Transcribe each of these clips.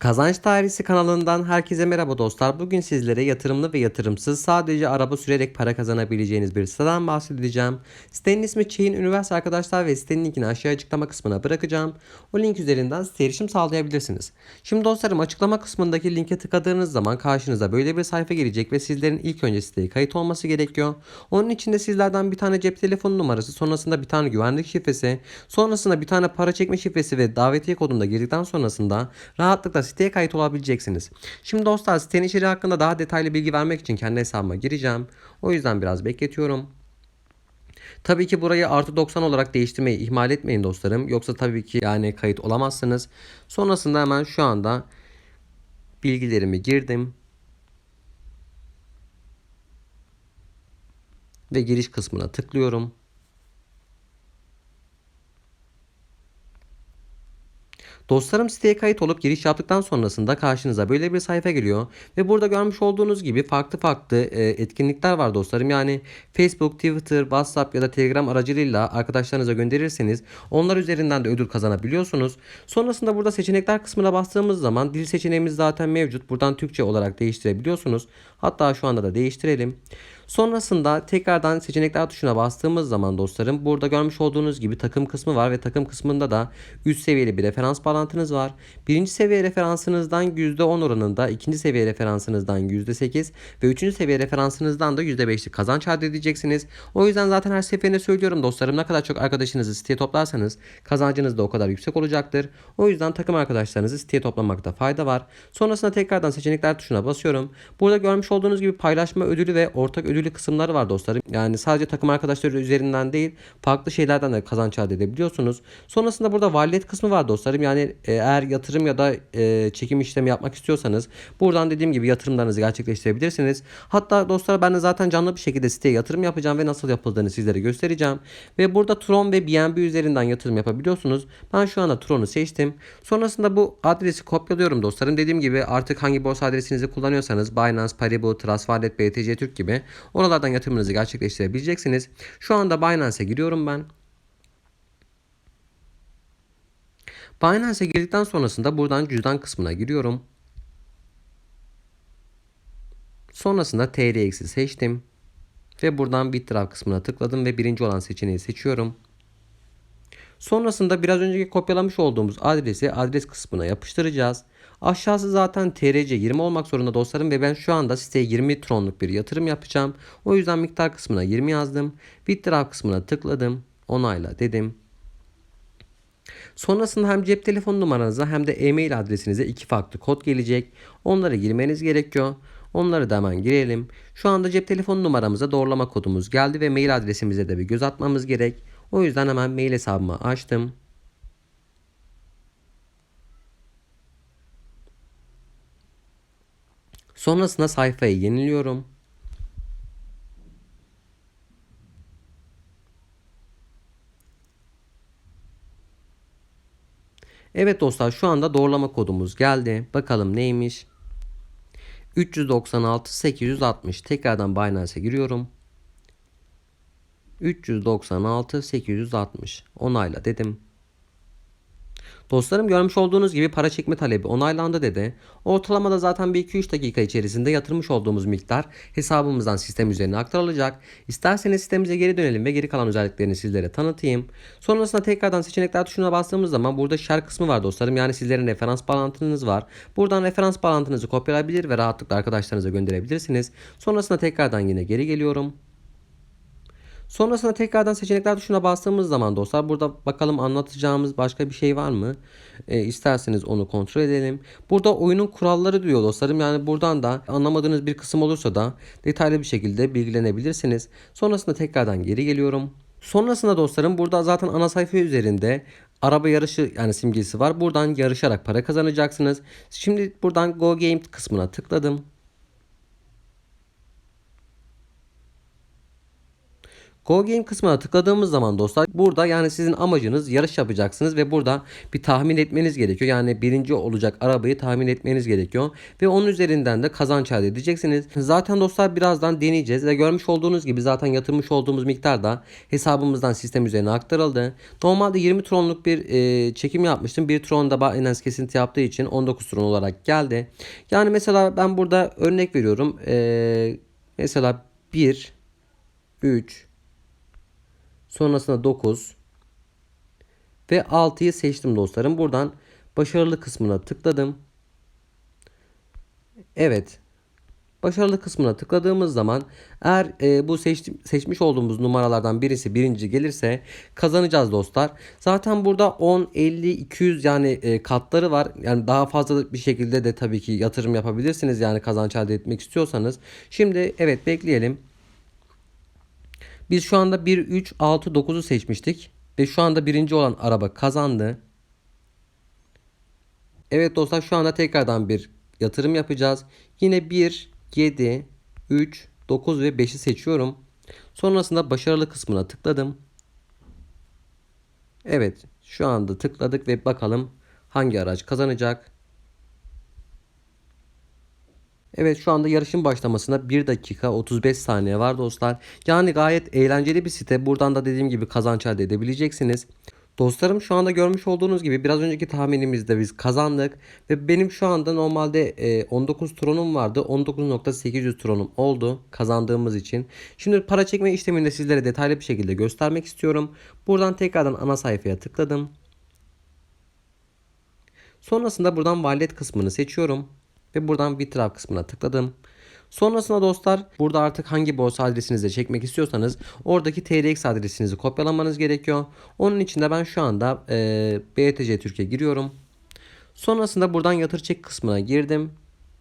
Kazanç Dairesi kanalından herkese merhaba dostlar. Bugün sizlere yatırımlı ve yatırımsız sadece araba sürerek para kazanabileceğiniz bir siteden bahsedeceğim. Sitenin ismi Chain Üniversite arkadaşlar ve sitenin linkini aşağı açıklama kısmına bırakacağım. O link üzerinden siteye erişim sağlayabilirsiniz. Şimdi dostlarım açıklama kısmındaki linke tıkladığınız zaman karşınıza böyle bir sayfa gelecek ve sizlerin ilk önce siteye kayıt olması gerekiyor. Onun için de sizlerden bir tane cep telefonu numarası, sonrasında bir tane güvenlik şifresi, sonrasında bir tane para çekme şifresi ve davetiye kodunu da girdikten sonrasında rahatlıkla siteye kayıt olabileceksiniz. Şimdi dostlar sitenin içeriği hakkında daha detaylı bilgi vermek için kendi hesabıma gireceğim. O yüzden biraz bekletiyorum. Tabii ki burayı artı 90 olarak değiştirmeyi ihmal etmeyin dostlarım. Yoksa tabii ki yani kayıt olamazsınız. Sonrasında hemen şu anda bilgilerimi girdim. Ve giriş kısmına tıklıyorum. Dostlarım siteye kayıt olup giriş yaptıktan sonrasında karşınıza böyle bir sayfa geliyor. Ve burada görmüş olduğunuz gibi farklı farklı e, etkinlikler var dostlarım. Yani Facebook, Twitter, WhatsApp ya da Telegram aracılığıyla arkadaşlarınıza gönderirseniz onlar üzerinden de ödül kazanabiliyorsunuz. Sonrasında burada seçenekler kısmına bastığımız zaman dil seçeneğimiz zaten mevcut. Buradan Türkçe olarak değiştirebiliyorsunuz. Hatta şu anda da değiştirelim. Sonrasında tekrardan seçenekler tuşuna bastığımız zaman dostlarım burada görmüş olduğunuz gibi takım kısmı var ve takım kısmında da üst seviyeli bir referans bağlantınız var. Birinci seviye referansınızdan %10 oranında, ikinci seviye referansınızdan %8 ve üçüncü seviye referansınızdan da %5'lik kazanç elde edeceksiniz. O yüzden zaten her seferinde söylüyorum dostlarım ne kadar çok arkadaşınızı siteye toplarsanız kazancınız da o kadar yüksek olacaktır. O yüzden takım arkadaşlarınızı siteye toplamakta fayda var. Sonrasında tekrardan seçenekler tuşuna basıyorum. Burada görmüş olduğunuz gibi paylaşma ödülü ve ortak ödülü kısımları var dostlarım. Yani sadece takım arkadaşları üzerinden değil farklı şeylerden de kazanç elde edebiliyorsunuz. Sonrasında burada validiyet kısmı var dostlarım. Yani e, eğer yatırım ya da e, çekim işlemi yapmak istiyorsanız buradan dediğim gibi yatırımlarınızı gerçekleştirebilirsiniz. Hatta dostlar ben de zaten canlı bir şekilde siteye yatırım yapacağım ve nasıl yapıldığını sizlere göstereceğim. Ve burada Tron ve BNB üzerinden yatırım yapabiliyorsunuz. Ben şu anda Tron'u seçtim. Sonrasında bu adresi kopyalıyorum dostlarım. Dediğim gibi artık hangi borsa adresinizi kullanıyorsanız Binance, Paribu, Trustwallet, BTC Türk gibi oralardan yatırımınızı gerçekleştirebileceksiniz. Şu anda Binance'e giriyorum ben. Binance'e girdikten sonrasında buradan cüzdan kısmına giriyorum. Sonrasında TRX'i seçtim. Ve buradan Bitraf kısmına tıkladım ve birinci olan seçeneği seçiyorum. Sonrasında biraz önceki kopyalamış olduğumuz adresi adres kısmına yapıştıracağız. Aşağısı zaten TRC 20 olmak zorunda dostlarım ve ben şu anda siteye 20 tronluk bir yatırım yapacağım. O yüzden miktar kısmına 20 yazdım. Withdraw kısmına tıkladım. Onayla dedim. Sonrasında hem cep telefon numaranıza hem de e-mail adresinize iki farklı kod gelecek. Onları girmeniz gerekiyor. Onları da hemen girelim. Şu anda cep telefon numaramıza doğrulama kodumuz geldi ve mail adresimize de bir göz atmamız gerek. O yüzden hemen mail hesabımı açtım. Sonrasında sayfayı yeniliyorum. Evet dostlar şu anda doğrulama kodumuz geldi. Bakalım neymiş? 396 860 tekrardan Binance'e giriyorum. 396 860 onayla dedim. Dostlarım görmüş olduğunuz gibi para çekme talebi onaylandı dedi. Ortalamada zaten bir 2-3 dakika içerisinde yatırmış olduğumuz miktar hesabımızdan sistem üzerine aktarılacak. İsterseniz sitemize geri dönelim ve geri kalan özelliklerini sizlere tanıtayım. Sonrasında tekrardan seçenekler tuşuna bastığımız zaman burada share kısmı var dostlarım. Yani sizlerin referans bağlantınız var. Buradan referans bağlantınızı kopyalayabilir ve rahatlıkla arkadaşlarınıza gönderebilirsiniz. Sonrasında tekrardan yine geri geliyorum. Sonrasında tekrardan seçenekler tuşuna bastığımız zaman dostlar burada bakalım anlatacağımız başka bir şey var mı? E, isterseniz onu kontrol edelim. Burada oyunun kuralları diyor dostlarım. Yani buradan da anlamadığınız bir kısım olursa da detaylı bir şekilde bilgilenebilirsiniz. Sonrasında tekrardan geri geliyorum. Sonrasında dostlarım burada zaten ana sayfa üzerinde araba yarışı yani simgesi var. Buradan yarışarak para kazanacaksınız. Şimdi buradan Go Game kısmına tıkladım. Go Game kısmına tıkladığımız zaman dostlar burada yani sizin amacınız yarış yapacaksınız ve burada bir tahmin etmeniz gerekiyor. Yani birinci olacak arabayı tahmin etmeniz gerekiyor ve onun üzerinden de kazanç elde edeceksiniz. Zaten dostlar birazdan deneyeceğiz ve görmüş olduğunuz gibi zaten yatırmış olduğumuz miktar da hesabımızdan sistem üzerine aktarıldı. Normalde 20 tronluk bir e, çekim yapmıştım. Bir tron da Binance kesinti yaptığı için 19 tron olarak geldi. Yani mesela ben burada örnek veriyorum. E, mesela 1 3 sonrasında 9 ve 6'yı seçtim dostlarım. Buradan başarılı kısmına tıkladım. Evet. Başarılı kısmına tıkladığımız zaman eğer e, bu seçti, seçmiş olduğumuz numaralardan birisi birinci gelirse kazanacağız dostlar. Zaten burada 10, 50, 200 yani e, katları var. Yani daha fazla bir şekilde de tabii ki yatırım yapabilirsiniz yani kazanç elde etmek istiyorsanız. Şimdi evet bekleyelim. Biz şu anda 1, 3, 6, 9'u seçmiştik. Ve şu anda birinci olan araba kazandı. Evet dostlar şu anda tekrardan bir yatırım yapacağız. Yine 1, 7, 3, 9 ve 5'i seçiyorum. Sonrasında başarılı kısmına tıkladım. Evet şu anda tıkladık ve bakalım hangi araç kazanacak. Evet şu anda yarışın başlamasına 1 dakika 35 saniye var dostlar. Yani gayet eğlenceli bir site. Buradan da dediğim gibi kazanç elde edebileceksiniz. Dostlarım şu anda görmüş olduğunuz gibi biraz önceki tahminimizde biz kazandık. Ve benim şu anda normalde e, 19 tronum vardı. 19.800 tronum oldu kazandığımız için. Şimdi para çekme işlemini de sizlere detaylı bir şekilde göstermek istiyorum. Buradan tekrardan ana sayfaya tıkladım. Sonrasında buradan wallet kısmını seçiyorum. Ve buradan Withdraw kısmına tıkladım. Sonrasında dostlar burada artık hangi borsa adresinizi çekmek istiyorsanız oradaki TRX adresinizi kopyalamanız gerekiyor. Onun için de ben şu anda e, BTC Türkiye giriyorum. Sonrasında buradan yatır çek kısmına girdim.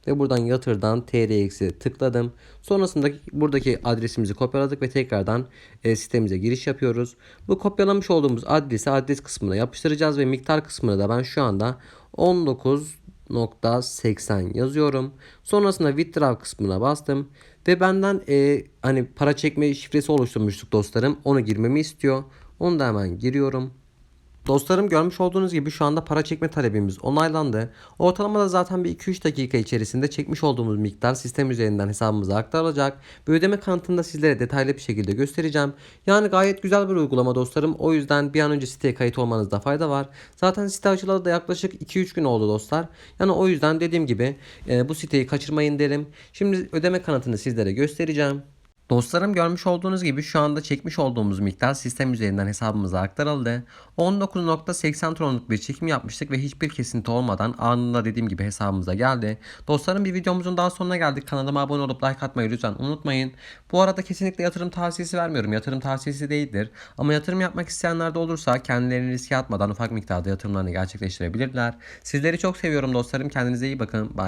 Ve buradan yatırdan TRX'i tıkladım. Sonrasında buradaki adresimizi kopyaladık ve tekrardan e, sitemize giriş yapıyoruz. Bu kopyalamış olduğumuz adresi adres kısmına yapıştıracağız ve miktar kısmını da ben şu anda 19 .80 yazıyorum. Sonrasında withdraw kısmına bastım ve benden e, hani para çekme şifresi oluşturmuştuk dostlarım. Onu girmemi istiyor. Onu da hemen giriyorum. Dostlarım görmüş olduğunuz gibi şu anda para çekme talebimiz onaylandı. Ortalamada zaten bir 2-3 dakika içerisinde çekmiş olduğumuz miktar sistem üzerinden hesabımıza aktarılacak. Ve ödeme kanıtını da sizlere detaylı bir şekilde göstereceğim. Yani gayet güzel bir uygulama dostlarım. O yüzden bir an önce siteye kayıt olmanızda fayda var. Zaten site açılalı da yaklaşık 2-3 gün oldu dostlar. Yani o yüzden dediğim gibi e, bu siteyi kaçırmayın derim. Şimdi ödeme kanıtını sizlere göstereceğim. Dostlarım görmüş olduğunuz gibi şu anda çekmiş olduğumuz miktar sistem üzerinden hesabımıza aktarıldı. 19.80 tronluk bir çekim yapmıştık ve hiçbir kesinti olmadan anında dediğim gibi hesabımıza geldi. Dostlarım bir videomuzun daha sonuna geldik. Kanalıma abone olup like atmayı lütfen unutmayın. Bu arada kesinlikle yatırım tavsiyesi vermiyorum. Yatırım tavsiyesi değildir. Ama yatırım yapmak isteyenler de olursa kendilerini riske atmadan ufak miktarda yatırımlarını gerçekleştirebilirler. Sizleri çok seviyorum dostlarım. Kendinize iyi bakın. Bye.